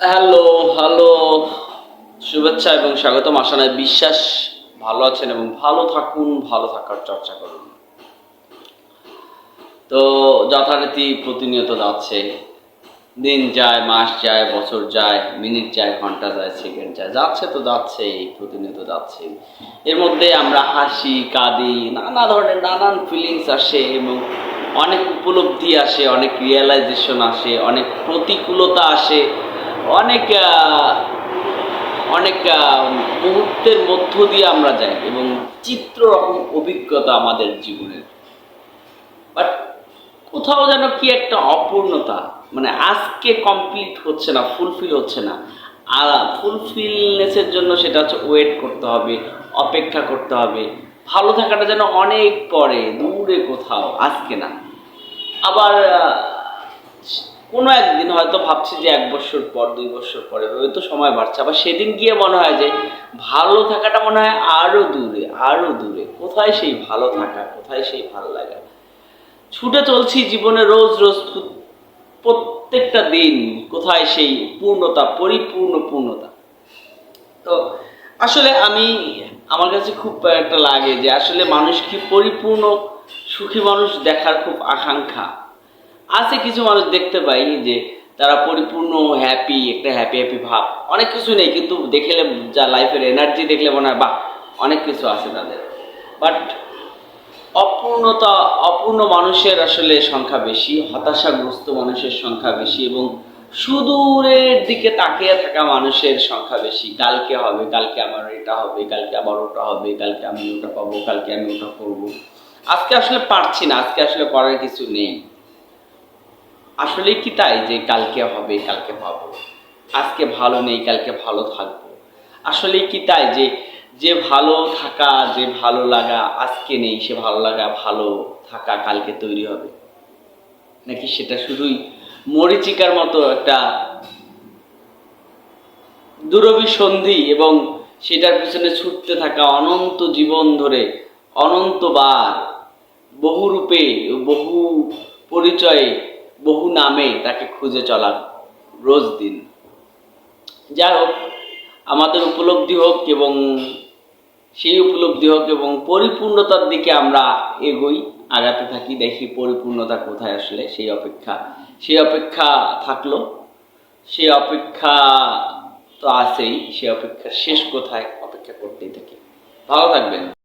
Hello hello শুভেচ্ছা এবং স্বাগতম। আশানায় বিশ্বাস ভালো আছেন এবং ভালো থাকুন, ভালো থাকার চর্চা করুন। তো যথারীতি প্রতিনিয়ত যাচ্ছে। দিন যায়, মাস যায়, বছর যায়, মিনিট যায়, ঘণ্টা যায়, সেকেন্ড যায়। যাচ্ছে তো যাচ্ছেই, প্রতিনিয়ত যাচ্ছে। এর মধ্যে আমরা হাসি, কাঁদি, নানা ধরনের নানান ফিলিংস আসে এবং অনেক উপলব্ধি আসে, অনেক রিয়েলাইজেশন আসে, অনেক প্রতিকূলতা আসে। অনেক অনেক মুহূর্তের মধ্য দিয়ে আমরা যাই এবং চিত্র রকম অভিজ্ঞতা আমাদের জীবনের। বাট কোথাও যেন কি একটা অপূর্ণতা মানে আজকে কমপ্লিট হচ্ছে না ফুলফিল হচ্ছে না। আর ফুলফিলনেসের জন্য সেটা হচ্ছে ওয়েট করতে হবে, অপেক্ষা করতে হবে। ভালো থাকাটা যেন অনেক পরে, দূরে কোথাও, আজকে না। আবার কোনো একদিন হয়তো ভাবছি যে এক বছর পর, দুই বছর পরে হয়তো সময় বাড়ছে। আবার সেদিন গিয়ে মনে হয় যে ভালো থাকাটা মনে হয় আরও দূরে আরও দূরে। কোথায় সেই ভালো থাকা, কোথায় সেই ভালো লাগা? ছুটে চলছি জীবনে রোজ রোজ প্রত্যেকটা দিন কোথায় সেই পূর্ণতা, পরিপূর্ণ পূর্ণতা। তো আসলে আমি, আমার কাছে খুব একটা লাগে যে আসলে মানুষ কি পরিপূর্ণ সুখী মানুষ দেখার খুব আকাঙ্ক্ষা। আছে কিছু মানুষ দেখতে পাই যে তারা পরিপূর্ণ হ্যাপি একটা হ্যাপি হ্যাপি ভাব। অনেক কিছু নেই, কিন্তু দেখলে যা লাইফের এনার্জি দেখলে মনে হয়, বাহ, অনেক কিছু আছে তাদের। বাট অপূর্ণতা, অপূর্ণ মানুষের আসলে সংখ্যা বেশি, হতাশাগ্রস্ত মানুষের সংখ্যা বেশি এবং সুদূরের দিকে তাকিয়ে থাকা মানুষের সংখ্যা বেশি। কালকে হবে, কালকে আমার এটা হবে, কালকে আবার ওটা হবে, কালকে আমি ওটা পাবো, কালকে আমি ওটা করব। আজকে আসলে পারছি না, আজকে আসলে করার কিছু নেই। আসলে কি তাই যে কালকে হবে, কালকে পাবো? আজকে ভালো নেই, কালকে ভালো থাকব। আসলে কি তাই যে যে ভালো থাকা, যে ভালো লাগা আজকে নেই, সে ভালো লাগা, ভালো থাকা কালকে তৈরি হবে। নাকি সেটা শুধুই মরিচিকার মতো একটা দুরভিসন্ধি এবং সেটার পিছনে ছুটতে থাকা অনন্ত জীবন ধরে অনন্তবার বহু রূপে বহু পরিচয়ে বহু নামে তাকে খুঁজে চলা রোজ দিন। যাই হোক, আমাদের উপলব্ধি হোক এবং সেই উপলব্ধি হোক এবং পরিপূর্ণতার দিকে আমরা এগোই, আগাতে থাকি, দেখি পরিপূর্ণতা কোথায় আসলে, সেই অপেক্ষা সেই অপেক্ষা থাকল, সেই অপেক্ষা তো আছেই, সেই অপেক্ষা শেষ কোথায়, অপেক্ষা করতেই থাকি। ভালো থাকবেন।